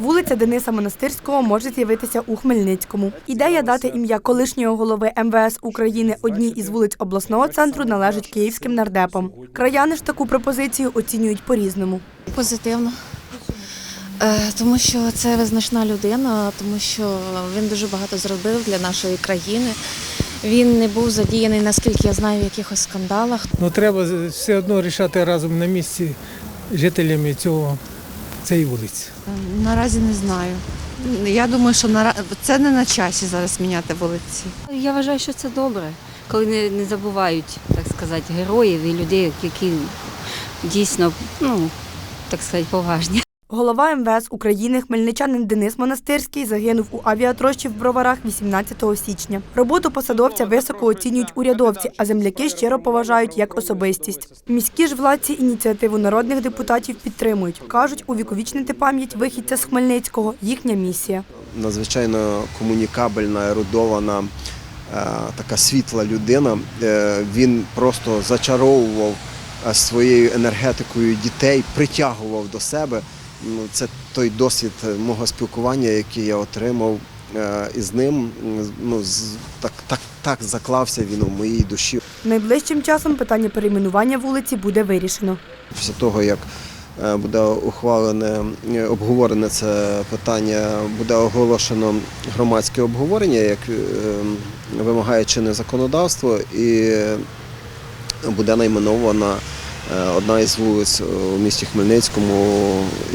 Вулиця Дениса Монастирського може з'явитися у Хмельницькому. Ідея дати ім'я колишнього голови МВС України одній із вулиць обласного центру належить київським нардепам. Краяни ж таку пропозицію оцінюють по-різному. Позитивно. Е, Тому що це визначна людина, тому що він дуже багато зробив для нашої країни. Він не був задіяний, наскільки я знаю, в якихось скандалах. Ну треба все одно рішати разом на місці жителями цього цієї вулиці. Наразі не знаю. Я думаю, що це не на часі зараз міняти вулиці. Я вважаю, що це добре, коли не, не забувають, так сказати, героїв і людей, які дійсно, ну, так сказати, поважні. Голова МВС України хмельничанин Денис Монастирський загинув у авіатрощі в Броварах 18 січня. Роботу посадовця високо оцінюють урядовці, а земляки щиро поважають як особистість. Міські ж владці ініціативу народних депутатів підтримують. кажуть, увіковічнити пам'ять вихідця з Хмельницького їхня місія. надзвичайно комунікабельна, ерудована, е, така світла людина. Е, Він просто зачаровував е, своєю енергетикою дітей, притягував до себе. Ну, Це той досвід мого спілкування, який я отримав е, із ним. Ну, з- так, так, так заклався він у моїй душі. Найближчим часом питання перейменування вулиці буде вирішено. Після того, як е, буде ухвалене, е, обговорене це питання, буде оголошено громадське обговорення, як е, вимагає чинне законодавство, і буде найменована е, одна із вулиць у місті Хмельницькому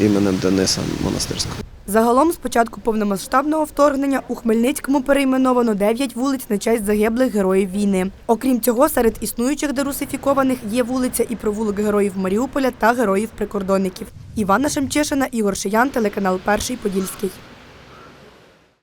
іменем Дениса Монастирського. Загалом з початку повномасштабного вторгнення у Хмельницькому перейменовано 9 вулиць на честь загиблих героїв війни. Окрім цього, серед існуючих дерусифікованих є вулиця і провулок героїв Маріуполя та героїв прикордонників. Івана Шемчишина, Ігор Шиян, телеканал Перший Подільський.